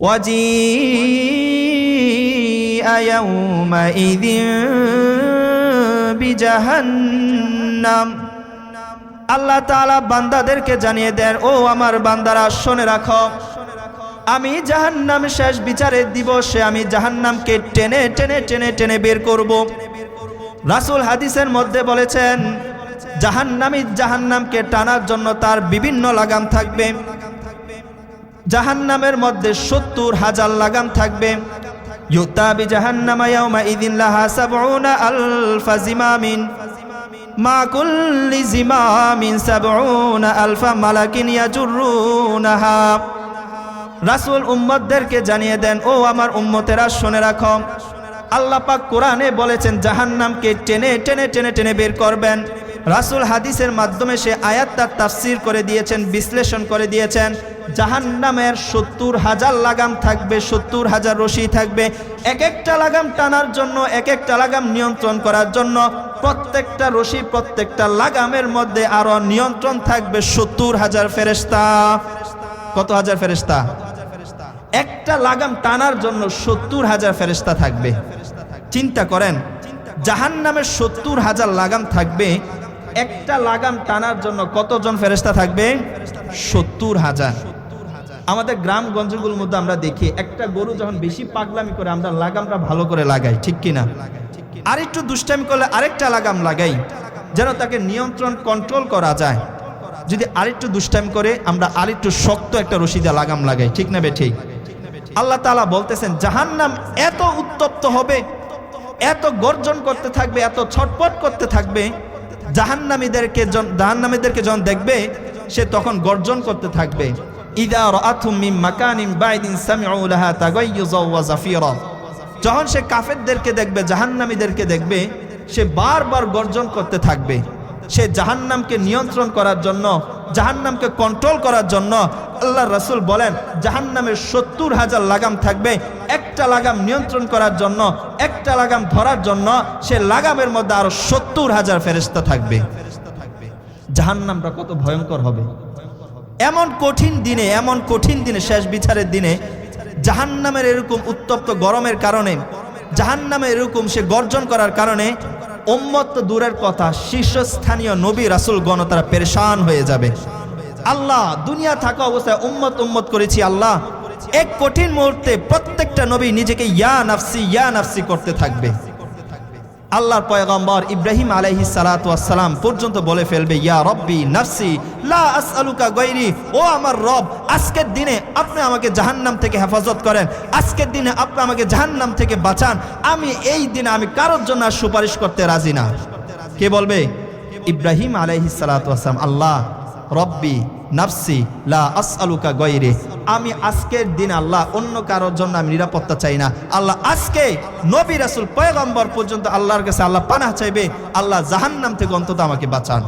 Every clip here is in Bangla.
وجيء يومئذ بجهنم আল্লাহ তাআলা বান্দাদেরকে জানিয়ে দেন ও আমার বান্দারা শুনে রাখো আমি জাহান্নাম শেষ বিচারের দিবসে আমি জাহান্নামকে টেনে টেনে টেনে টেনে বের করব রাসূল হাদিসের মধ্যে বলেছেন জাহান্নামী জাহান্নামকে টানার জন্য তার বিভিন্ন লাগাম থাকবে জাহান্নামের মধ্যে সত্তর হাজার লাগাম থাকবে। ইউতাবি জাহান্নামা ইয়াউমা ইদিন লাহা আলফা জিমামিন। মা কুল্লি আলফা রাসূল জানিয়ে দেন, ও আমার উম্মতেরা, শুনে রাখো। আল্লাহ পাক কোরআনে বলেছেন, জাহান্নামকে টেনে টেনে টেনে টেনে বের করবেন। রাসূল হাদিসের মাধ্যমে সে আয়াতটা তাফসির করে দিয়েছেন, বিশ্লেষণ করে দিয়েছেন। জাহান্নামের সত্তর হাজার লাগাম থাকবে, সত্তর হাজার রশি থাকবে। এক একটা লাগাম টানার জন্য, এক একটা লাগাম নিয়ন্ত্রণ করার জন্য প্রত্যেকটা রশি, প্রত্যেকটা লাগামের মধ্যে আরও নিয়ন্ত্রণ থাকবে সত্তর হাজার ফেরেস্তা কত হাজার ফেরেস্তা একটা লাগাম টানার জন্য সত্তর হাজার ফেরেস্তা থাকবে। চিন্তা করেন জাহান নামের সত্তর হাজার লাগাম থাকবে, একটা লাগাম টানার জন্য কতজন ফেরেস্তা থাকবে? সত্তর হাজার। আমাদের গ্রামগঞ্জগুলোর মধ্যে আমরা দেখি, একটা গরু যখন বেশি পাগলামি করে, আমরা লাগামটা ভালো করে লাগাই, ঠিক কিনা? আর একটু দুষ্টামি করলে আরেকটা লাগাম লাগাই, যেন তাকে নিয়ন্ত্রণ কন্ট্রোল করা যায়। যদি আরেকটু দুষ্টামি করে, আমরা আরেকটু শক্ত একটা রশিদা লাগাম লাগাই, ঠিক না ঠিক? আল্লাহ তাআলা বলতেছেন, জাহান্নাম এত উত্তপ্ত হবে, এত গর্জন করতে থাকবে, এত ছটপট করতে থাকবে, জাহান্নামীদেরকে জাহান্নামীদেরকে যখন দেখবে, সে তখন গর্জন করতে থাকবে। ইদা রাআতুম মিন মাকানিন বাইদিন সামিউ লাহা তাগাইয়ুযা ওয়া জাফিরা। যখন সে কাফেরদেরকে দেখবে, জাহান্নামীদেরকে দেখবে, সে বারবার গর্জন করতে থাকবে। সে জাহান্নামকে নিয়ন্ত্রণ করার জন্য, জাহান্নামকে কন্ট্রোল করার জন্য আল্লাহ রাসূল বলেন, জাহান্নামের সত্তর হাজার লাগাম থাকবে। একটা লাগাম নিয়ন্ত্রণ করার জন্য, একটা লাগাম ধরার জন্য সে লাগামের মধ্যে আরও সত্তর হাজার ফেরেস্তা থাকবে। জাহান্নামটা কত ভয়ঙ্কর হবে। এমন কঠিন দিনে, এমন কঠিন দিনে, শেষ বিচারের দিনে জাহান্নামের এরকম উত্তপ্ত গরমের কারণে, জাহান্নামের এরকম সে গর্জন করার কারণে উম্মত দূরের কথা, শীর্ষস্থানীয় নবী, রাসুল, গণ তারা পেরেশান হয়ে যাবে। আল্লাহ, দুনিয়া থাকা অবস্থায় উম্মত উম্মত করেছি আল্লাহ। এক কঠিন মুহূর্তে প্রত্যেকটা নবী নিজেকে ইয়া নাফসি ইয়া নাফসি করতে থাকবে। আল্লাহর পয়গম্বর ইব্রাহিম আলহি সালাম পর্যন্ত বলে ফেলবে, ইয়া রব্বি নাফসি, লা আসআলুকা গৈরি ও আমার রব, আজকের দিনে আপনি আমাকে জাহান্নাম থেকে হেফাজত করেন, আজকের দিনে আপনি আমাকে জাহান্নাম থেকে বাঁচান, আমি এই দিনে আমি কারোর জন্য সুপারিশ করতে রাজি না। কে বলবে? ইব্রাহিম আলহি সালাম আল্লাহ রব্বি নাফসি লা আসআলুকা গৈরি আমি আজকের দিন আল্লাহ অন্য কারোর জন্য আমি নিরাপত্তা চাই না। আল্লাহ আজকে নবী রাসূল পয়গম্বর পর্যন্ত আল্লাহর কাছে আল্লাহ পানাহ চাইবে। আল্লাহ জাহান্নাম থেকে অন্তত আমাকে বাঁচান।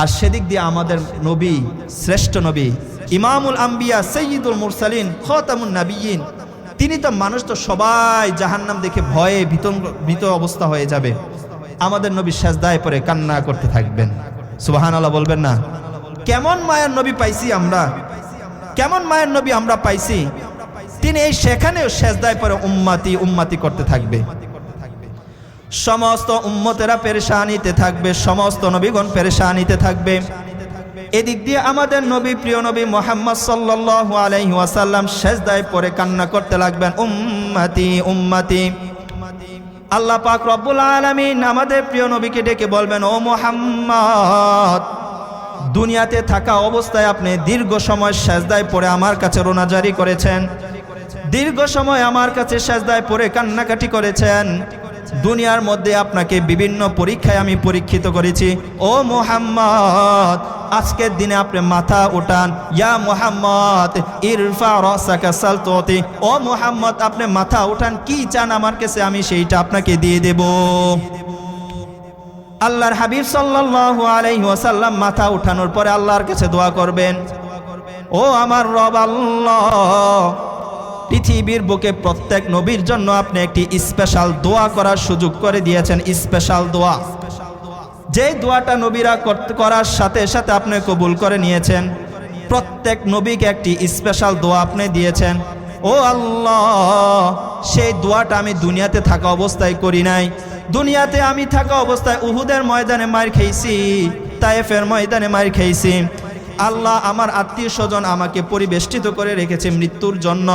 আর সেদিক দিয়ে আমাদের নবী, শ্রেষ্ঠ নবী, ইমামুল আম্বিয়া সৈয়দুল মুরসালিন, খতামুন নাবিয়িন তিনি তো মানুষ তো সবাই জাহান্নাম দেখে ভয়ে ভীত ভীত অবস্থা হয়ে যাবে। আমাদের নবী সেজদায় পরে কান্না করতে থাকবেন। সুবাহান আল্লাহ বলবেন না? কেমন মায়ের নবী পাইছি আমরা? কেমন মায়ের নবী আমরা পাইছি? তিনি এই সেখানেও সেজদায় পরে উম্মাতি উম্মাতি করতে থাকবে। সমস্ত উম্মতেরা পেরেশানিতে থাকবে, সমস্ত নবীগণ পেরেশানিতে থাকবে। এদিক দিয়ে আমাদের নবী, প্রিয় নবী মোহাম্মদ সাল্লাল্লাহু আলাইহি ওয়াসাল্লাম সেজদায় পরে কান্না করতে লাগবেন, উম্মাতি উম্মাতি। আল্লাহ পাক রব্বুল আলমিন আমাদের প্রিয় নবীকে ডেকে বলবেন, ও মোহাম্মদ, দুনিয়াতে থাকা অবস্থায় আপনি দীর্ঘ সময় সাজদায় পড়ে আমার কাছে রোনাজারি করেছেন। দীর্ঘ সময় আমার কাছে সাজদায় পড়ে কান্নাকাটি করেছেন। দুনিয়ার মধ্যে আপনাকে বিভিন্ন পরীক্ষায় আমি পরীক্ষিত করেছি। ও মোহাম্মদ, আজকের দিনে আপনি মাথা উঠান। ইয়া মোহাম্মদ, ইরফা রসাকা ও মোহাম্মদ, আপনি মাথা উঠান, কি চান আমার কাছে আমি সেইটা আপনাকে দিয়ে দেব। আল্লাহর হাবিব সাল্লাল্লাহু আলাইহি ওয়াসাল্লাম মাথা উঠানোর পরে আল্লাহর কাছে দোয়া করবেন। ও আমার রব আল্লাহ পৃথিবীর বুকে প্রত্যেক নবীর জন্য আপনি একটি স্পেশাল দোয়া করার সুযোগ করে দিয়েছেন স্পেশাল দোয়া। যে দোয়াটা নবীরা করার সাথে সাথে আপনি কবুল করে নিয়েছেন, প্রত্যেক নবীকে একটি স্পেশাল দোয়া আপনি দিয়েছেন। ও আল্লাহ, সেই দোয়াটা আমি দুনিয়াতে থাকা অবস্থায় করি নাই। দুনিয়াতে আমি থাকা অবস্থায় উহুদের ময়দানে মার খেয়েছি, তায়েফের ময়দানে মার খেয়েছি। আল্লাহ আমার আত্মীয় স্বজন আমাকে পরিবেষ্টিত করে রেখেছে মৃত্যুর জন্য।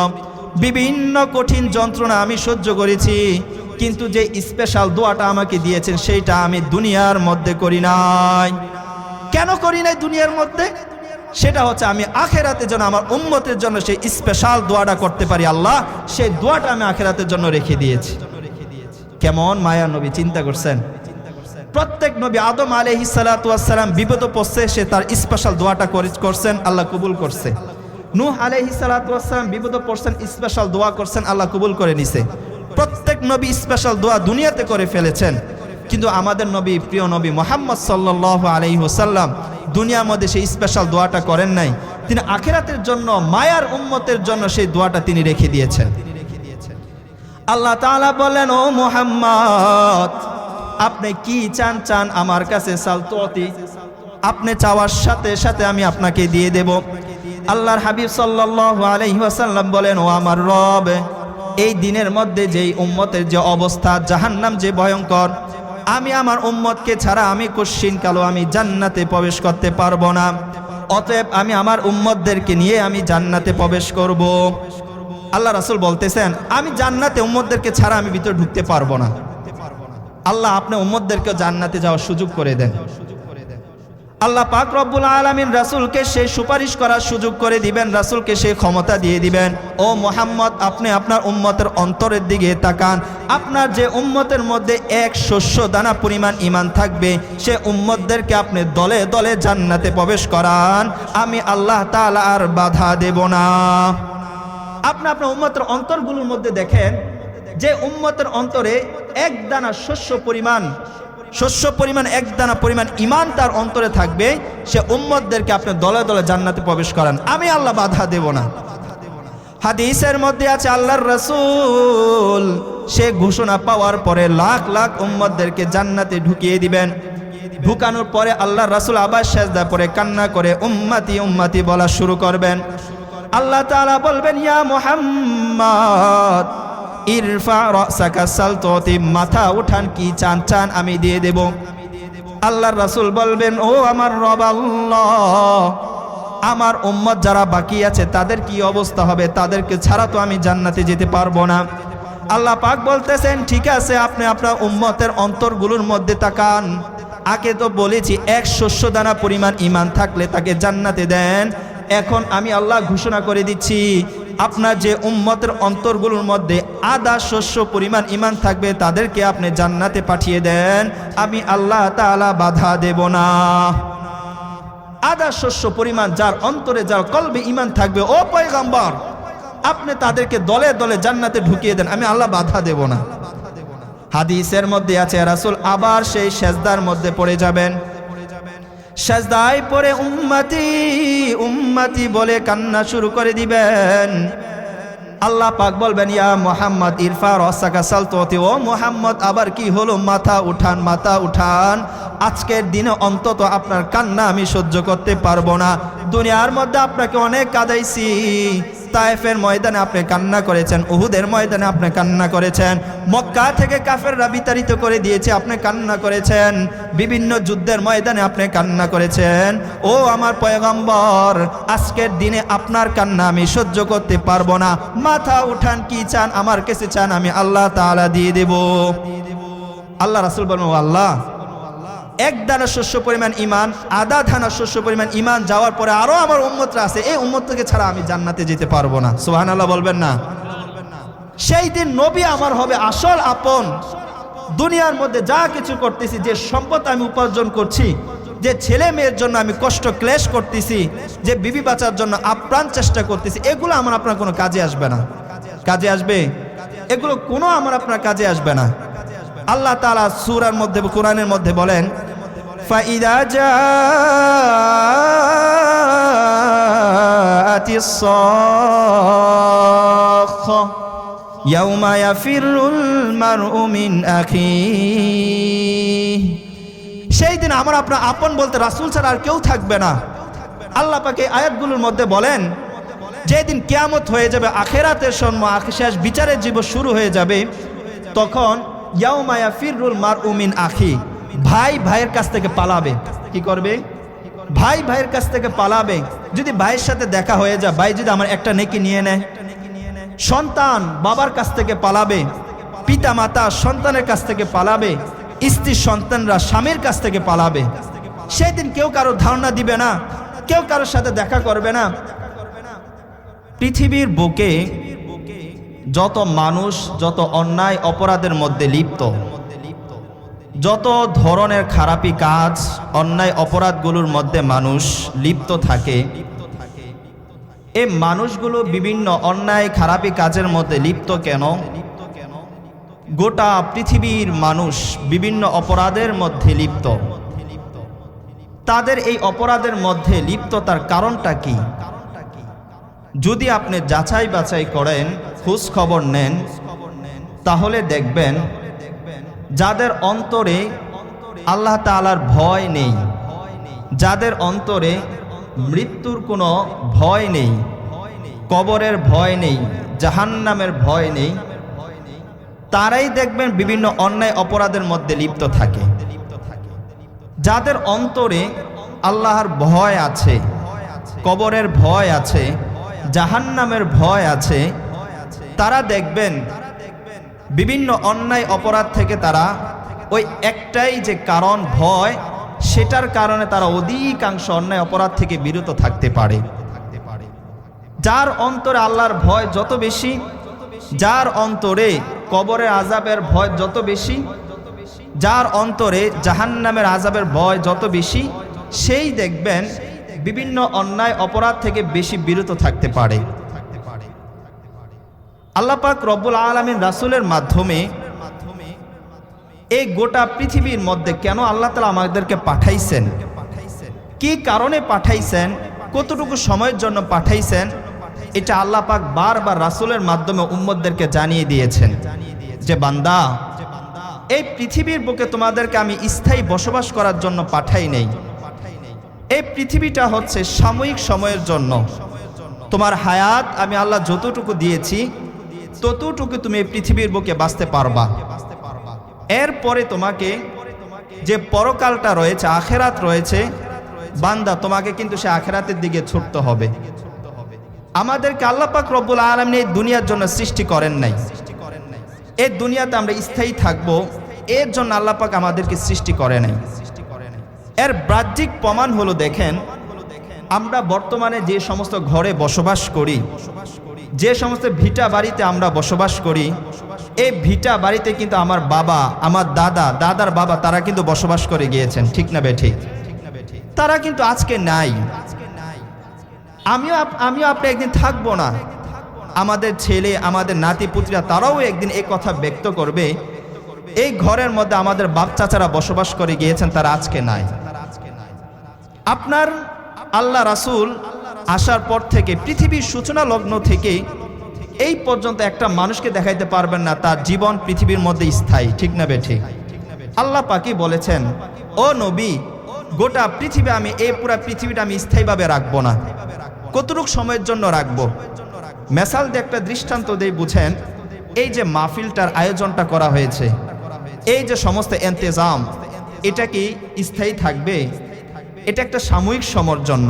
বিভিন্ন কঠিন যন্ত্রণা আমি সহ্য করেছি, কিন্তু যে স্পেশাল দোয়াটা আমাকে দিয়েছেন সেইটা আমি দুনিয়ার মধ্যে করি নাই। কেন করি নাই দুনিয়ার মধ্যে? সেটা হচ্ছে আমি আখেরাতে যেন আমার উম্মতের জন্য সেই স্পেশাল দোয়াটা করতে পারি আল্লাহ, সেই দোয়াটা আমি আখেরাতের জন্য রেখে দিয়েছি। কেমন মায়া নবী, চিন্তা করছেন? প্রত্যেক নবী আদম আলহি সালাতাম বিপদ পড়ছে, সে তার স্পেশাল দোয়াটা করছেন, আল্লাহ কবুল করছে। নূহ আলহি সালাতাম বিপদ পড়ছেন স্পেশাল দোয়া করছেন, আল্লাহ কবুল করে নিছে। প্রত্যেক নবী স্পেশাল দোয়া দুনিয়াতে করে ফেলেছেন। কিন্তু আমাদের নবী, প্রিয় নবী মোহাম্মদ সাল্লাহ আলহি হোসাল্লাম দুনিয়ার মধ্যে সেই স্পেশাল দোয়াটা করেন নাই। তিনি আখেরাতের জন্য, মায়ার উম্মতের জন্য সেই দোয়াটা তিনি রেখে দিয়েছেন। আল্লাহ তাআলা বলেন, ও মোহাম্মদ, আপনি কি চান চান আমার কাছে সালতোতি আপনি চাওয়ার সাথে সাথে আমি আপনাকে দিয়ে দেব। আল্লাহর হাবিব সাল্লাল্লাহু আলাইহি ওয়াসাল্লাম বলেন, ও আমার রব, এই দিনের মধ্যে যেই উম্মতের যে অবস্থা, জাহান্নাম যে ভয়ঙ্কর, আমি আমার উম্মতকে ছাড়া আমি কালো, আমি জান্নাতে প্রবেশ করতে পারব না। অতএব আমি আমার উম্মতদেরকে নিয়ে আমি জান্নাতে প্রবেশ করব। আল্লাহ রাসুল বলতেছেন, আমি জান্নাতে উম্মতদেরকে ছাড়া আমি ভিতরে ঢুকতে পারব না। আল্লাহ আপনি উম্মতদেরকেও জান্নাতে যাওয়ার সুযোগ করে দেন। আল্লাহ পাক রব্বুল আলমিন রাসুলকে সেই সুপারিশ করার সুযোগ করে দিবেন, রাসুলকে সেই ক্ষমতা দিয়ে দিবেন। ও মোহাম্মদ, আপনি আপনার উম্মতের অন্তরের দিকে তাকান। আপনার যে উম্মতের মধ্যে এক শস্য দানা পরিমাণ ইমান থাকবে, সে উম্মতদেরকে আপনি দলে দলে জান্নাতে প্রবেশ করান। আমি আল্লাহ তাআলা আর বাধা দেব না। আপনি আপনার উম্মতের অন্তরগুলোর মধ্যে দেখেন, যে উম্মতের অন্তরে এক দানা শস্য পরিমাণ শস্য পরিমাণ এক দানা পরিমাণ ইমান তার অন্তরে থাকবে, সে উম্মদদেরকে আপনি দলে দলে জান্নাতে প্রবেশ করান। আমি আল্লাহ বাধা দেব না। হাদিসের মধ্যে আছে, আল্লাহর রসুল, সে ঘোষণা পাওয়ার পরে লাখ লাখ উম্মদদেরকে জান্নাতে ঢুকিয়ে দিবেন। ঢুকানোর পরে আল্লাহর রাসুল আবার সেজদা পরে কান্না করে উম্মাতি উম্মাতি বলা শুরু করবেন। আল্লাহ তাআলা বলবেন, ইয়া মুহাম্মদ ইরফা রাসাকা সালততি, মাথা উঠান কি চান চান আমি দিয়ে দেব। আল্লাহর রাসূল বলবেন, ও আমার রব আল্লাহ, আমার উম্মত যারা বাকি আছে, তাদের কি অবস্থা হবে? তাদেরকে ছাড়া তো আমি জান্নাতে যেতে পারব না। আল্লাহ পাক বলতেছেন, ঠিক আছে, আপনি আপনার উম্মতের অন্তরগুলোর মধ্যে তাকান। আগে তো বলেছি, এক শস্য দানা পরিমাণ ইমান থাকলে তাকে জান্নাতে দেন। এখন আমি আল্লাহ ঘোষণা করে দিচ্ছি আপনার যে উম্মতের অন্তরগুলোর মধ্যে আদা শস্য পরিমাণ ইমান থাকবে, তাদেরকে আপনি জান্নাতে পাঠিয়ে দেন। আমি আল্লাহ তাআলা বাধা দেব না। আদা শস্য পরিমাণ যার অন্তরে যার কলবে ইমান থাকবে, ও পয়গাম্বর, আপনি তাদেরকে দলে দলে জান্নাতে ঢুকিয়ে দেন। আমি আল্লাহ বাধা দেব না। হাদিসের মধ্যে আছে, রাসুল আবার সেই সেজদার মধ্যে পড়ে যাবেন। সেজদায় পরে উম্মাতি উম্মাতি বলে কান্না শুরু করে দিবেন। আল্লাহ পাক বলবেন, ইয়া মোহাম্মদ ইরফা রসাকা সালততি, ও মোহাম্মদ, আবার কি হলো? মাথা উঠান মাথা উঠান। আজকের দিনে অন্তত আপনার কান্না আমি সহ্য করতে পারব না। দুনিয়ার মধ্যে আপনাকে অনেক কাদাইছি। তায়েফের ময়দানে আপনি কান্না করেছেন, উহুদের ময়দানে আপনি কান্না করেছেন, মক্কা থেকে কাফেররা বিতাড়িত করে দিয়েছে, আপনি কান্না করেছেন, বিভিন্ন যুদ্ধের ময়দানে আপনি কান্না করেছেন। ও আমার পয়গম্বর, আজকের দিনে আপনার কান্না আমি সহ্য করতে পারব না। মাথা উঠান, কি চান? আমার কাছে চান, আমি আল্লাহ তাআলা দিয়ে দেব। আল্লাহ রাসূল বলব আল্লাহ এক দানা শস্য পরিমাণ ইমান আধা দানা শস্য পরিমাণ ইমান যাওয়ার পরে আরও আমার উম্মতরা আছে। এই উম্মতকে ছাড়া আমি জান্নাতে যেতে পারব না। সুহান আল্লাহ বলবেন না? সেই দিন নবী আমার হবে আসল আপন। দুনিয়ার মধ্যে যা কিছু করতেছি, যে সম্পদ আমি উপার্জন করছি, যে ছেলে মেয়ের জন্য আমি কষ্ট ক্লেশ করতেছি, যে বিবি বাঁচার জন্য আপ্রাণ চেষ্টা করতেছি, এগুলো আমার আপনার কোনো কাজে আসবে না। কাজে আসবে? এগুলো কোনো আমার আপনার কাজে আসবে না। আল্লাহ তালা সুরার মধ্যে, কোরআনের মধ্যে বলেন, ফাইদা সেই দিন আমার আপনার আপন বলতে রাসূল ছাড়া আর কেউ থাকবে না। আল্লাহ পাকে আয়াতগুলোর মধ্যে বলেন, যেদিন কেয়ামত হয়ে যাবে, আখেরাতের সন্ম শেষ বিচারের জীব শুরু হয়ে যাবে, তখন ইয়াউমায়া ফিরুল মার উমিন আখি। ভাই ভাইয়ের কাছ থেকে পালাবে। কি করবে? ভাই ভাইয়ের কাছ থেকে পালাবে। যদি ভাইয়ের সাথে দেখা হয়ে যায়, ভাই যদি আমার একটা নেকি নিয়ে নেয়। সন্তান বাবার কাছ থেকে পালাবে। পিতা মাতা সন্তানের কাছ থেকে পালাবে। স্ত্রী সন্তানরা স্বামীর কাছ থেকে পালাবে। সেদিন কেউ কারও ধারণা দিবে না। কেউ কারোর সাথে দেখা করবে না। পৃথিবীর বুকে যত মানুষ, যত অন্যায় অপরাধের মধ্যে লিপ্ত, যত ধরনের খারাপি কাজ, অন্যায় অপরাধগুলোর মধ্যে মানুষ লিপ্ত থাকে এই মানুষগুলো বিভিন্ন অন্যায় খারাপি কাজের মধ্যে লিপ্ত কেন? গোটা পৃথিবীর মানুষ বিভিন্ন অপরাধের মধ্যে লিপ্ত। তাদের এই অপরাধের মধ্যে লিপ্ততার কারণটা কি? যদি আপনি যাচাই বাছাই করেন, খোঁজ খবর নেন, তাহলে দেখবেন যাদের অন্তরে আল্লাহ তাআলার ভয় নেই, যাদের অন্তরে মৃত্যুর কোনো ভয় নেই, কবরের ভয় নেই, জাহান্নামের ভয় নেই, তারাই দেখবেন বিভিন্ন অন্যায় অপরাধের মধ্যে লিপ্ত থাকে। যাদের অন্তরে আল্লাহর ভয় আছে, কবরের ভয় আছে জাহান্নামের ভয় আছে, তারা দেখবেন বিভিন্ন অন্যায় অপরাধ থেকে তারা ওই একটাই যে কারণ ভয়, সেটার কারণে তারা অধিকাংশ অন্যায় অপরাধ থেকে বিরত থাকতে পারে। যার অন্তরে আল্লাহর ভয় যত বেশি, যার অন্তরে কবরের আজাবের ভয় যত বেশি, যার অন্তরে জাহান্নামের আজাবের ভয় যত বেশি, সেই দেখবেন বিভিন্ন অন্যায় অপরাধ থেকে বেশি বিরত থাকতে পারে। আল্লাহ পাক রব্বুল আলমিন রাসুলের মাধ্যমে এই গোটা পৃথিবীর মধ্যে কেন আল্লাহ তালা আমাদেরকে পাঠাইছেন? কি কারণে পাঠাইছেন? কতটুকু সময়ের জন্য পাঠাইছেন? এটা আল্লাহ পাক বারবার রাসুলের মাধ্যমে উম্মদদেরকে জানিয়ে দিয়েছেন যে, বান্দা, এই পৃথিবীর বুকে তোমাদেরকে আমি স্থায়ী বসবাস করার জন্য পাঠাই নেই। এই পৃথিবীটা হচ্ছে সাময়িক সময়ের জন্য। তোমার হায়াত আমি আল্লাহ যতটুকু দিয়েছি, ততটুকু তুমি এই পৃথিবীর বুকে বাঁচতে পারবা। এরপরে তোমাকে যে পরকালটা রয়েছে, আখেরাত রয়েছে, বান্দা, তোমাকে কিন্তু সে আখেরাতের দিকে ছুটতে হবে। আমাদেরকে আল্লাহ পাক রব্বুল আলম এই দুনিয়ার জন্য সৃষ্টি করেন নাই। এই দুনিয়াতে আমরা স্থায়ী থাকব, এর জন্য আল্লাহ পাক আমাদেরকে সৃষ্টি করে নাই। এর বাহ্যিক প্রমাণ হলো দেখেন, আমরা বর্তমানে যে সমস্ত ঘরে বসবাস করি, যে সমস্ত ভিটা বাড়িতে আমরা বসবাস করি, এই ভিটা বাড়িতে কিন্তু আমার বাবা, আমার দাদা, দাদার বাবা তারা কিন্তু বসবাস করে গিয়েছেন, ঠিক না বে ঠিক তারা কিন্তু আজকে নাই। আমিও আমিও আপনি একদিন থাকব না। আমাদের ছেলে, আমাদের নাতি পুত্রীরা তারাও একদিন এই কথা ব্যক্ত করবে এই ঘরের মধ্যে আমাদের বাপ চাচারা বসবাস করে গিয়েছেন, তারা আজকে নাই। আপনার আল্লাহ রাসুল আসার পর থেকে, পৃথিবীর সূচনা লগ্ন থেকে এই পর্যন্ত একটা মানুষকে দেখাইতে পারবেন না, তার জীবন পৃথিবীর মধ্যে স্থায়ী, ঠিক না বে ঠিক আল্লাহ পাকি বলেছেন, ও নবী, গোটা পৃথিবী আমি, এই পুরা পৃথিবীটা আমি স্থায়ীভাবে রাখব না। কতটুক সময়ের জন্য রাখব? মেসাল দিয়ে একটা দৃষ্টান্ত দিয়ে বুঝেন, এই যে মাহফিলটার আয়োজনটা করা হয়েছে এই যে সমস্ত এন্তেজাম, এটা কি স্থায়ী থাকবে? এটা একটা সাময়িক সময়ের জন্য,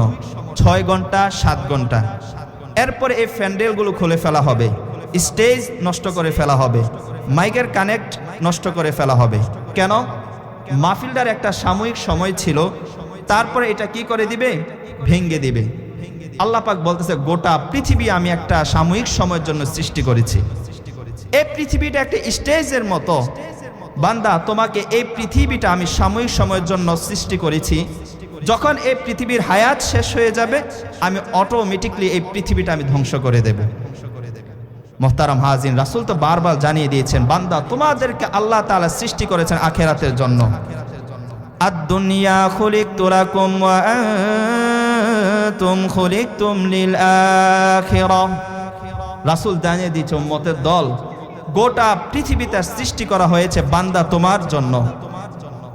ছয় ঘণ্টা, সাত ঘণ্টা। এরপরে এই প্যান্ডেলগুলো খুলে ফেলা হবে, স্টেজ নষ্ট করে ফেলা হবে, মাইকের কানেক্ট নষ্ট করে ফেলা হবে। কেন? মাহফিলটার একটা সাময়িক সময় ছিল, তারপরে এটা কি করে দিবে? ভেঙ্গে দিবে। আল্লাহ পাক বলতেছে, গোটা পৃথিবী আমি একটা সাময়িক সময়ের জন্য সৃষ্টি করেছি। এই পৃথিবীটা একটা স্টেজের মতো বান্দা, তোমাকে এই পৃথিবীটা আমি সাময়িক সময়ের জন্য সৃষ্টি করেছি। যখন এই পৃথিবীর হায়াত শেষ হয়ে যাবে, আমি অটোমেটিকলি এই পৃথিবীটা আমি ধ্বংস করে দেব। মোহতারাম হাজিন রাসুল তো বারবার জানিয়ে দিয়েছেন, বান্দা, তোমাদেরকে আল্লাহ তাআলা সৃষ্টি করেছেন আখেরাতের জন্য। আদ-দুনিয়া খুলিকতু লাকুম ওয়া আনতুম খুলিকতুম লিল আখিরাহ রাসূল জানিয়ে দিয়েছে মতের দল গোটা পৃথিবীতে সৃষ্টি করা হয়েছে বান্দা তোমার জন্য।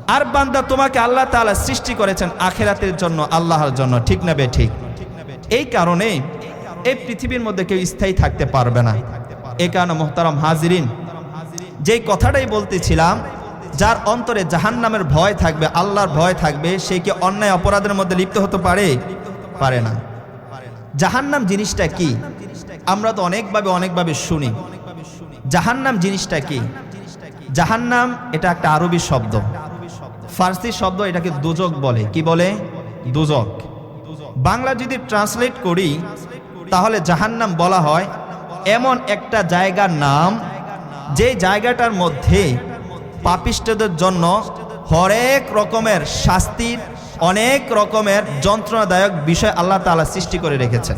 আর বান্দা তোমাকে আল্লাহ তাআলা সৃষ্টি করেছেন আখেরাতের জন্য, আল্লাহর জন্য। ঠিক না বে ঠিক? এই কারণে এই পৃথিবীর মধ্যে কেউ স্থায়ী থাকতে পারবে না। এ কারণে মোহতারাম হাজিরিন, যেই কথাটাই বলতেছিলাম, যার অন্তরে জাহান নামের ভয় থাকবে, আল্লাহর ভয় থাকবে, সে কি অন্যায় অপরাধের মধ্যে লিপ্ত হতে পারে? পারে না। জাহান্নাম জিনিসটা কি? আমরা তো অনেকভাবে অনেকভাবে শুনি। জাহান্নাম জিনিসটা কি? জাহান্নাম এটা একটা আরবি শব্দ। ফার্সি শব্দ এটাকে দুজক বলে। কি বলে? দুজক। বাংলা যদি ট্রান্সলেট করি, তাহলে জাহান্নাম বলা হয় এমন একটা জায়গার নাম, যে জায়গাটার মধ্যে পাপিষ্টদের জন্য হরেক রকমের শাস্তির, অনেক রকমের যন্ত্রণাদায়ক বিষয় আল্লাহ তাআলা সৃষ্টি করে রেখেছেন।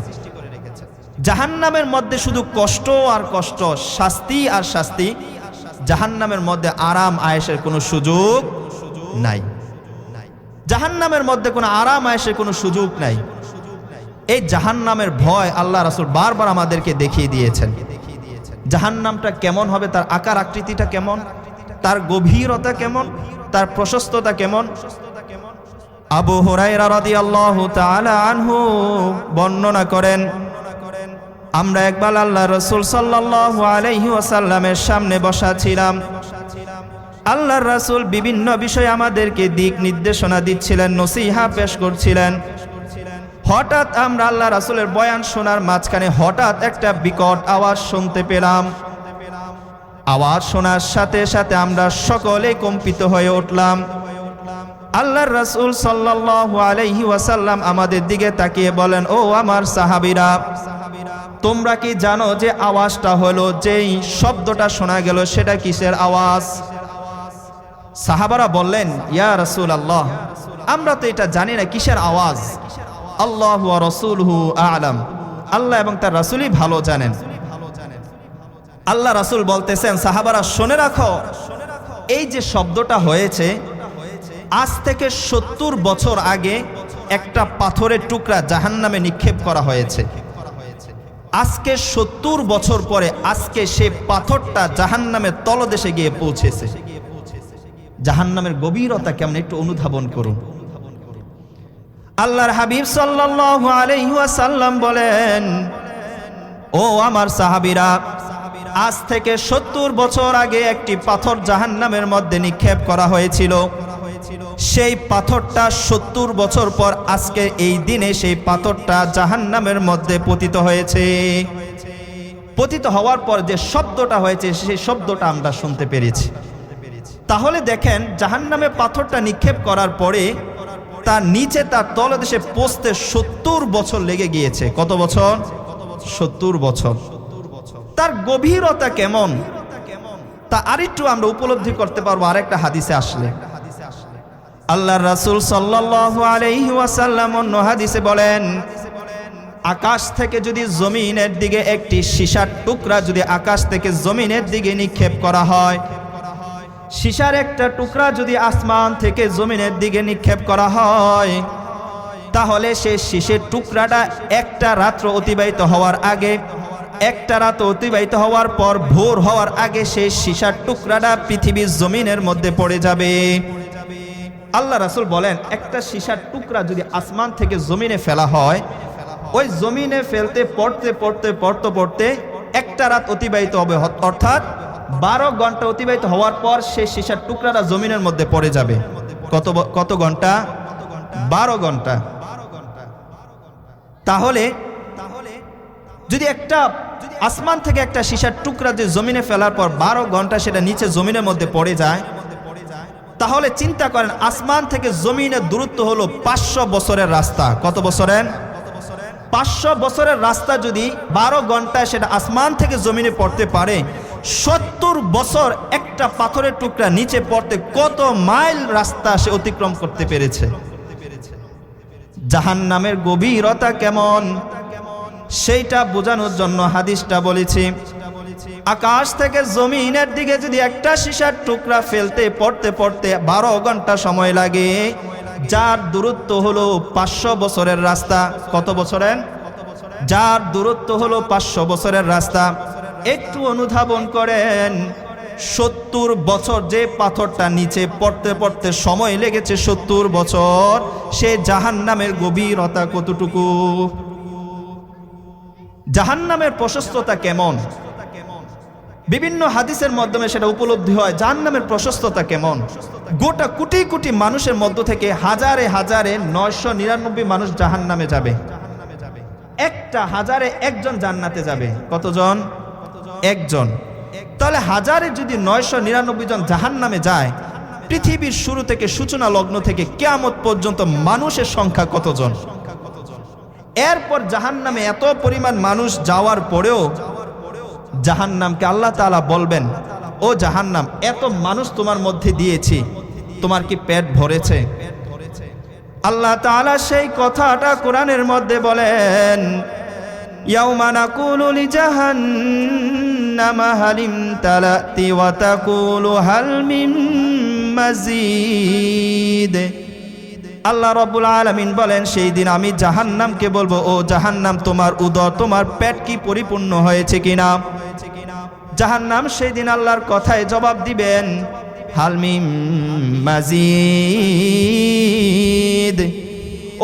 জাহান্নামের মধ্যে শুধু কষ্ট আর কষ্ট, শাস্তি আর শাস্তি। জাহান্নামের মধ্যে আরাম আয়েসের কোনো সুযোগ নাই। জাহান্নামের মধ্যে কোনো আরাম আয়েসের কোনো সুযোগ নাই। এই জাহান্নামের ভয় আল্লাহ রাসূল বারবার আমাদেরকে দেখিয়ে দিয়েছেন। জাহান্নামটা কেমন হবে, তার আকার, আকৃতিটা কেমন, তার গভীরতা কেমন, তার প্রশস্ততা কেমন? আবু হুরায়রা রাদিয়াল্লাহু তাআলা আনহু বর্ণনা করেন আমরা একবার আল্লাহ রসুল সাল্লাল্লাহু আলাইহি ওয়াসাল্লামের সামনে বসা ছিলাম। আল্লাহর রাসূল বিভিন্ন বিষয়ে আমাদেরকে দিক নির্দেশনা দিচ্ছিলেন, নসিহা পেশ করছিলেন। হঠাৎ আমরা আল্লাহ রাসূলের বয়ান শোনার মাঝখানে হঠাৎ একটা বিকট আওয়াজ শুনতে পেলাম। আওয়াজ শোনার সাথে সাথে আমরা সকলে কম্পিত হয়ে উঠলাম। আল্লাহর রাসূল সাল্লাল্লাহু আলাইহি ওয়াসাল্লাম আমাদের দিকে তাকিয়ে বলেন, ও আমার সাহাবিরা, তোমরা কি জানো যে আওয়াজটা হলো, যেই শব্দটা শোনা গেল সেটা কিসের আওয়াজ? সাহাবারা বললেন, ইয়া রাসূল আল্লাহ আমরা তো এটা জানি না কিসের আওয়াজ। আল্লাহ রসুল হু আলাম। আল্লাহ এবং তার রাসূলই ভালো জানেন। আল্লাহ রাসূল বলতেছেন, সাহাবারা, শুনে রাখো, এই যে শব্দটা হয়েছে আজ থেকে সত্তর বছর আগে একটা পাথরের টুকরা জাহান্নামে নিক্ষেপ করা হয়েছে। আজকে সত্তর বছর পরে আজকে সে পাথরটা জাহান্নামের তলদেশে গিয়ে পৌঁছেছে। জাহান্নামের গভীরতা কেমন একটু অনুধাবন করুন। আল্লাহর হাবিব ওয়াসাল্লাম বলেন, ও আমার সাহাবীরা, আজ থেকে সত্তর বছর আগে একটি পাথর জাহান্নামের মধ্যে নিক্ষেপ করা হয়েছিল। সেই পাথরটা সত্তর বছর পর আজকে এই দিনে সেই পাথরটা জাহান্নামের মধ্যে পতিত হয়েছে। পতিত হওয়ার পর যে শব্দটা হয়েছে, সেই শব্দটা আমরা শুনতে পেরেছি। তাহলে দেখেন, জাহান্নামে পাথরটা নিক্ষেপ করার পরে তার নিচে তার তলদেশে পৌঁছতে সত্তর বছর লেগে গিয়েছে। কত বছর? সত্তর বছর। তার গভীরতা কেমন? তা আরেকটু আমরা উপলব্ধি করতে পারব, আরেকটা হাদিসে আসলে। আল্লাহ রাসূল সাল্লাল্লাহু আলাইহি ওয়াসাল্লাম অন্য হাদিসে বলেন, আকাশ থেকে যদি জমিনের দিকে একটি সীসার টুকরা যদি আকাশ থেকে জমিনের দিকে নিক্ষেপ করা হয়, সীসার একটা টুকরা যদি আসমান থেকে জমিনের দিকে নিক্ষেপ করা হয়, তাহলে সে শীষের টুকরাটা একটা রাত্র অতিবাহিত হওয়ার আগে, একটা রাত অতিবাহিত হওয়ার পর ভোর হওয়ার আগে সেই সীসার টুকরাটা পৃথিবীর জমিনের মধ্যে পড়ে যাবে। আল্লাহ রাসুল বলেন, একটা সীসার টুকরা যদি আসমান থেকে জমিনে ফেলা হয়, ওই জমিনে ফেলতে, পড়তে পড়তে পড়তে পড়তে একটা রাত অতিবাহিত হবে। অর্থাৎ বারো ঘণ্টা অতিবাহিত হওয়ার পর সেই সীসার টুকরাটা জমিনের মধ্যে পড়ে যাবে। কত কত ঘণ্টা? বারো ঘণ্টা। তাহলে যদি একটা আসমান থেকে একটা সীসার টুকরা যে জমিনে ফেলার পর বারো ঘণ্টা সেটা নিচে জমিনের মধ্যে পড়ে যায় তাহলে চিন্তা করেন, আসমান থেকে জমিনের দূরত্ব হলো পাঁচশো বছরের রাস্তা। কত বছরের? পাঁচশো বছরের রাস্তা যদি বারো ঘন্টায় সেটা আসমান থেকে জমিনে পড়তে পারে, সত্তর বছর একটা পাথরের টুকরা নিচে পড়তে কত মাইল রাস্তা সে অতিক্রম করতে পেরেছে? জাহান নামের গভীরতা কেমন? সেইটা বোঝানোর জন্য হাদিসটা বলেছি আকাশ থেকে জমিনের দিকে যদি একটা সীসার টুকরা ফেলতে, পড়তে পড়তে বারো ঘণ্টা সময় লাগে, যার দূরত্ব হলো পাঁচশো বছরের রাস্তা। কত বছরের? যার দূরত্ব হলো পাঁচশো বছরের রাস্তা। একটু অনুধাবন করেন, সত্তর বছর যে পাথরটা নিচে পড়তে পড়তে সময় লেগেছে সত্তর বছর, সে জাহান নামের গভীরতা কতটুকু? জাহান্নামের প্রশস্ততা কেমন? বিভিন্ন হাদিসের মাধ্যমে সেটা উপলব্ধি হয়, জাহান্নামের প্রশস্ততা কেমন? গোটা কোটি কোটি মানুষের মধ্য থেকে হাজারে হাজারে নয়শো নিরানব্বই মানুষ জাহান্নামে যাবে। একটা হাজারে একজন জান্নাতে যাবে। কতজন? একজন। তাহলে হাজারে যদি নয়শো নিরানব্বই জন জাহান নামে যায়, পৃথিবীর শুরু থেকে সূচনা লগ্ন থেকে কেয়ামত পর্যন্ত মানুষের সংখ্যা কতজন? এরপর জাহান নামে এত পরিমাণ মানুষ যাওয়ার পরেও জাহান নামকে আল্লাহ তালা বলবেন, ও জাহান নাম এত মানুষ তোমার মধ্যে দিয়েছি, তোমার কি পেট ভরেছে? আল্লাহ তাআলা সেই কথাটা কোরআনের মধ্যে বলেন, ইয়াউমা নাকুলু লিজাহান্নামা হালিম মিন মাজিদ। আল্লাহ রব্বুল আলামিন বলেন, সেই দিন আমি জাহান্নামকে বলব, ও জাহান্নাম, তোমার উদর, তোমার পেট কি পরিপূর্ণ হয়েছে কিনা? জাহান্নাম সেই দিন আল্লাহর কথায় জবাব দিবেন হালমিম মাজিদ।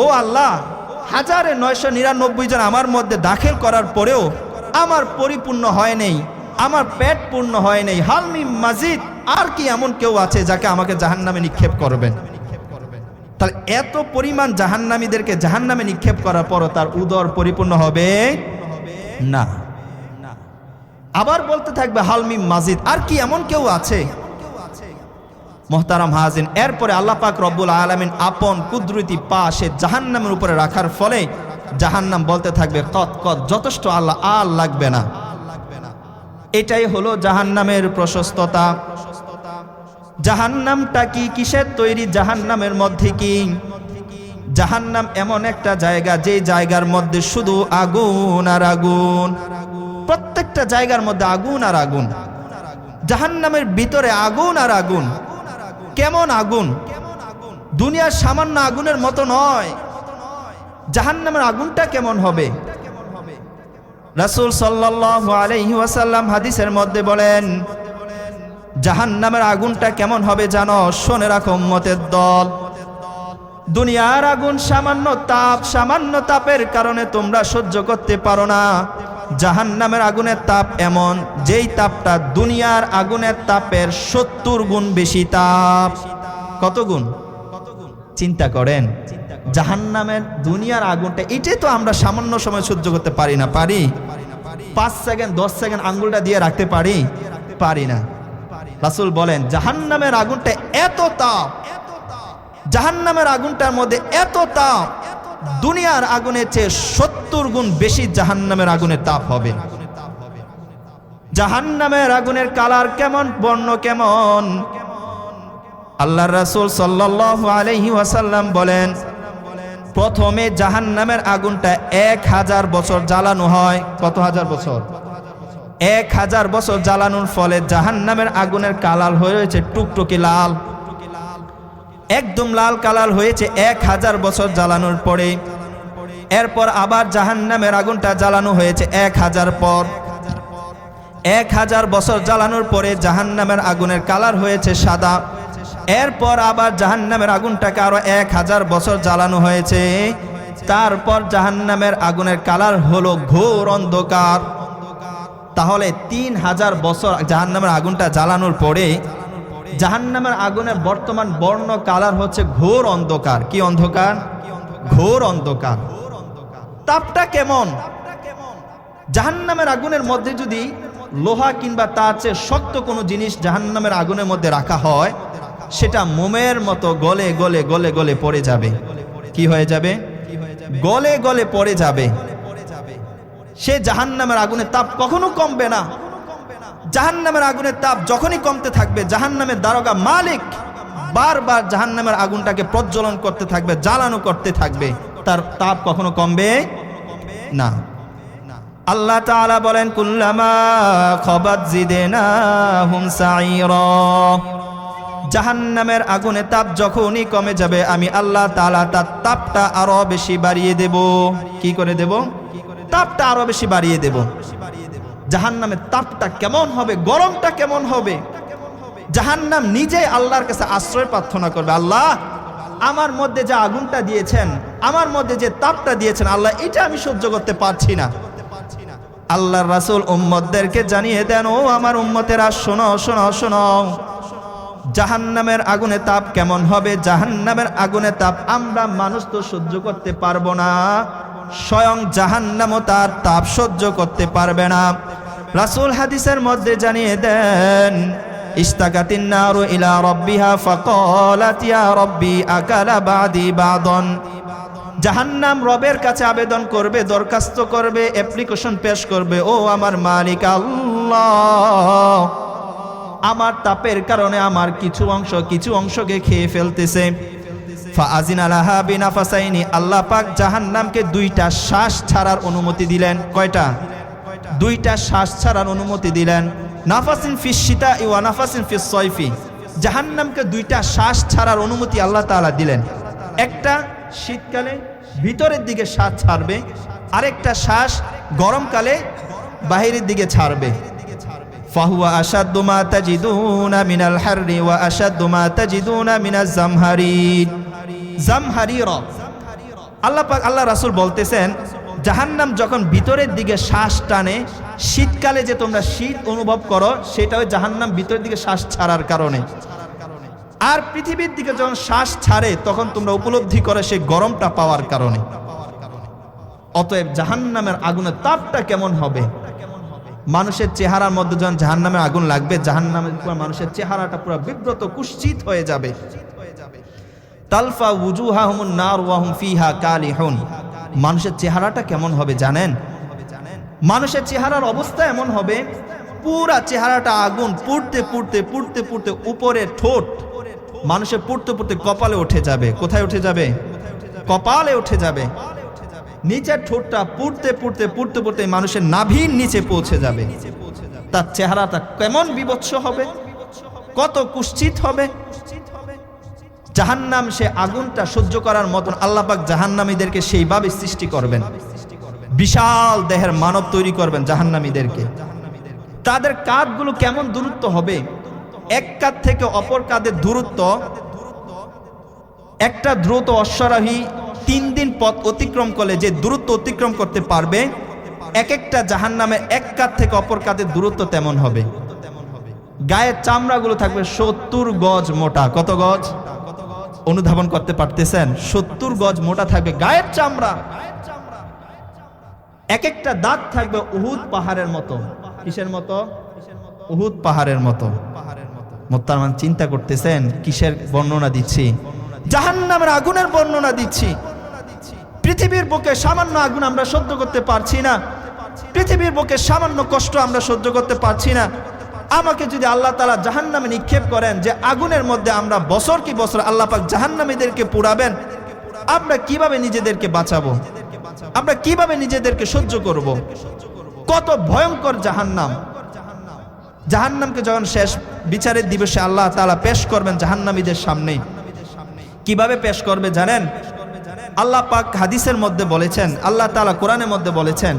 ও আল্লাহ, হাজারে নয়শো নিরানব্বই জন আমার মধ্যে দাখিল করার পরেও আমার পরিপূর্ণ হয় নেই, আমার পেট পূর্ণ হয় নেই। হালমিম মাজিদ, আর কি এমন কেউ আছে যাকে আমাকে জাহান্নামে নিক্ষেপ করবেন? তাহলে এত পরিমাণ জাহান্নামীদেরকে জাহান্নামে নিক্ষেপ করার পরও তার উদর পরিপূর্ণ হবে? না। আবার বলতে থাকবে হালমিম মাজিদ, আর কি এমন কেউ আছে? মোহতারাম হাজিন এরপরে আল্লাহ পাক রব্বুল আলমিন আপন কুদরতি পা সে জাহান্নামের উপরে রাখার ফলে জাহান্নাম বলতে থাকবে কত কত যথেষ্ট আল্লাহ, আর লাগবে না। এটাই হলো জাহান্নামের প্রশস্ততা। জাহান্নামটা কি? কিসের তৈরি জাহান্নামের মধ্যে কি? জাহান্নাম এমন একটা জায়গা, যে জায়গার মধ্যে শুধু আগুন আর আগুন। প্রত্যেকটা জায়গার মধ্যে আগুন আর আগুন। জাহান্নামের ভিতরে আগুন আর আগুন। কেমন আগুন? দুনিয়ার সামান্য আগুনের মতো নয়। জাহান্নামের আগুনটা কেমন হবে? রাসূল সাল্লাল্লাহু আলাইহি ওয়াসাল্লাম হাদিসের মধ্যে বলেন জাহান্নামের আগুনটা কেমন হবে জানো? শোনে রাখো উম্মতের দল। দুনিয়ার আগুন সামান্য তাপ, সামান্য তাপের কারণে তোমরা সহ্য করতে পারো না। জাহান্নামের আগুনের তাপ এমন, যেই তাপটা দুনিয়ার আগুনের তাপের সত্তর গুণ বেশি তাপ। কত গুণ? চিন্তা করেন, জাহান্নামের দুনিয়ার আগুনটা, এটাই তো আমরা সামান্য সময় সহ্য করতে পারি না, পারি? পাঁচ সেকেন্ড, দশ সেকেন্ড আঙ্গুলটা দিয়ে রাখতে পারি? পারি না। রাসুল বলেন, জাহান্নামের আগুনটা এত তাপ, জাহান্নামের আগুনটার মধ্যে এত তাপ, দুনিয়ার আগুনের চেয়ে সত্তর গুণ বেশি জাহান্নামের আগুনের তাপ হবে। জাহান্নামের আগুনের কালার কেমন, বর্ণ কেমন? আল্লাহ রাসুল সাল্লাল্লাহু আলাইহি ওয়াসাল্লাম বলেন, প্রথমে জাহান্নামের আগুনটা এক হাজার বছর জ্বালানো হয়। কত হাজার বছর? এক হাজার বছর জ্বালানোর ফলে জাহান্নামের আগুনের কালার হয়েছে টুকটুকি লাল। একদম লাল কালার হয়েছে এক হাজার বছর জ্বালানোর পরে। এরপর আবার জাহান্নামের আগুনটা জ্বালানো হয়েছে এক হাজার পর। এক হাজার বছর জ্বালানোর পরে জাহান্নামের আগুনের কালার হয়েছে সাদা। এরপর আবার জাহান্নামের আগুনটাকে আরও এক হাজার বছর জ্বালানো হয়েছে। তারপর জাহান্নামের আগুনের কালার হলো ঘোর অন্ধকার। তাহলে তিন হাজার বছর জাহান্নামের আগুনটা জ্বালানোর পরে জাহান্নামের আগুনের বর্তমান বর্ণ কালার হচ্ছে ঘোর অন্ধকার। কি অন্ধকার? ঘোর অন্ধকার। তাপটা কেমন? জাহান্নামের আগুনের মধ্যে যদি লোহা কিংবা তার চেয়ে শক্ত কোনো জিনিস জাহান্নামের আগুনের মধ্যে রাখা হয়, সেটা মোমের মতো গলে গলে গলে গলে পড়ে যাবে। কি হয়ে যাবে? গলে গলে পড়ে যাবে। সে জাহান্নামের আগুনের তাপ কখনো কমবে না। জাহান্নামের আগুনের তাপ যখনই কমতে থাকবে, জাহান্নামের দারোগা মালিক বারবার জাহান্নামের আগুনটাকে প্রজ্বলন করতে থাকবে, জ্বালানো করতে থাকবে। তার তাপ কখনো কমবে না। আল্লাহ তাআলা বলেন হুম সাইরা জাহান্নামের আগুনে তাপ যখনই কমে যাবে, আমি আল্লাহ তালা তার তাপটা আরও বেশি বাড়িয়ে দেব। কি করে দেব? তাপটা আরও বেশি বাড়িয়ে দেব। জাহান জাহান্নামের তাপটা কেমন হবে, গরমটা কেমন হবে? জাহান্নাম নিজে আল্লাহর কাছে আশ্রয় প্রার্থনা করবে। আল্লাহ, আমার মধ্যে যে আগুনটা দিয়েছেন, আমার মধ্যে যে তাপটা দিয়েছেন, আল্লাহ, এটা আমি সহ্য করতে পারছি না। আল্লাহর রাসূল উম্মতদেরকে জানিয়ে দেন, ও আমার উম্মতেরা, শোনো শোনো শোনো। জাহান্নামের আগুনে তাপ কেমন হবে? জাহান্নামের আগুনে তাপ আমরা মানুষ তো সহ্য করতে পারব না। স্বয়ং জাহান্নামও তার তাপ সহ্য করতে পারবে না। রাসূল হাদিসের মধ্যে জানিয়ে দেন ইলা জাহান্নাম রবের কাছে আবেদন করবে, দরখাস্ত করবে অ্যাপ্লিকেশন পেশ করবে, ও আমার মালিক আল্লাহ, আমার তাপের কারণে আমার কিছু অংশ কিছু অংশকে খেয়ে ফেলতেছে। ফাআজিন আলাহা বিনাফাসাইনি, আল্লাহ পাক জাহান্নামকে দুইটা শ্বাস ছাড়ার অনুমতি দিলেন। কয়টা? দুইটা শ্বাস ছাড়ার অনুমতি দিলেন। নাফাসিন ফিস শীতা ইওয়া নাফাসিন ফিস সয়ফি। জাহান্নামকে দুইটা শ্বাস ছাড়ার অনুমতি আল্লাহ তাআলা দিলেন। একটা শীতকালে ভিতরের দিকে শ্বাস ছাড়বে, আরেকটা শ্বাস গরমকালে বাহিরের দিকে ছাড়বে। ফাহুয়া আসাদ্দু মা তাজিদুনা মিনাল হাররি ওয়া আসাদ্দু মা তাজিদুনা মিনাজ জামহারির আল্লাহ আল্লাহ রাসূল বলতেছেন, জাহান্নাম যখন ভিতরের দিকে শ্বাস টানে, শীতকালে যে তোমরা শীত অনুভব করো, সেটা ওই জাহান্নাম ভিতরের দিকে শ্বাস ছাড়ার কারণে। আর পৃথিবীর দিকে যখন শ্বাস ছাড়ে, তখন তোমরা উপলব্ধি করে সেই গরমটা পাওয়ার কারণে। অতএব জাহান্নামের আগুনের তাপটা কেমন হবে? মানুষের চেহারার মধ্যে যখন জাহান্নামের আগুন লাগবে জাহান্নামের মানুষের চেহারাটা পুরো বিব্রত, কুশ্চিত হয়ে যাবে। তালফা উজুহাহুমুন নার ওয়াহুম ফিহা কালিহুন। মানুষের চেহারাটা কেমন হবে জানেন? মানুষের চেহারার অবস্থা এমন হবে, পুরা চেহারাটা আগুন, পুড়তে পুড়তে পুড়তে পুড়তে উপরে ঠোঁট মানুষের পুড়তে পুড়তে কপালে উঠে যাবে। কোথায় উঠে যাবে? কপালে উঠে যাবে। নিচের ঠোঁটটা পুড়তে পুড়তে পুড়তে পুড়তে মানুষের নাভির নিচে পৌঁছে যাবে। তার চেহারাটা কেমন বিভৎস হবে? কত কুশ্চিত হবে? জাহান্নাম সে আগুনটা সহ্য করার মতন আল্লাপাক জাহান্নামীদেরকে সেইভাবে সৃষ্টি করবেন। বিশাল দেহের মানব তৈরি করবেন জাহান্নামীদেরকে। তাদের কাঁধগুলো কেমন দূরত্ব হবে? এক কাঁধ থেকে অপর কাঁধের দূরত্ব। একটা দ্রুত অশ্বারোহী তিন দিন পথ অতিক্রম করলে যে দূরত্ব অতিক্রম করতে পারবে, এক একটা জাহান নামে এক কাঁধ থেকে অপর কাঁধের দূরত্ব তেমন হবে। গায়ের চামড়াগুলো থাকবে সত্তর গজ মোটা। কত গজ? অনুধাবন করতে পারতেছেন। সত্তর গজ মোটা থাকবে গায়ের চামড়া। এক একটা দাঁত থাকবে উহুদ পাহাড়ের মতো। কিসের মতো? উহুদ পাহাড়ের মতো। মোত্তারমান চিন্তা করতেছেন, কিসের বর্ণনা দিচ্ছি? জাহান্নামের আগুনের বর্ণনা দিচ্ছি। পৃথিবীর বুকে সামান্য আগুন আমরা সহ্য করতে পারছি না। পৃথিবীর বুকে সামান্য কষ্ট আমরা সহ্য করতে পারছি না। আমাকে যদি আল্লাহ তালা জাহান্নামে নিক্ষেপ করেন যে আগুনের মধ্যে আমরা বছর কি বছর আল্লাহ পাক জাহান্নামীদেরকে পুরাবেন আমরা কীভাবে নিজেদেরকে বাঁচাবো? আমরা কীভাবে নিজেদেরকে সহ্য করব। কত ভয়ঙ্কর জাহান্নাম। জাহান্নামকে যখন শেষ বিচারের দিবসে আল্লাহ তালা পেশ করবেন জাহান্নামীদের সামনে কীভাবে পেশ করবে জানেন? আল্লাহ পাক হাদিসের মধ্যে বলেছেন, আল্লাহ তালা কোরআনের মধ্যে বলেছেন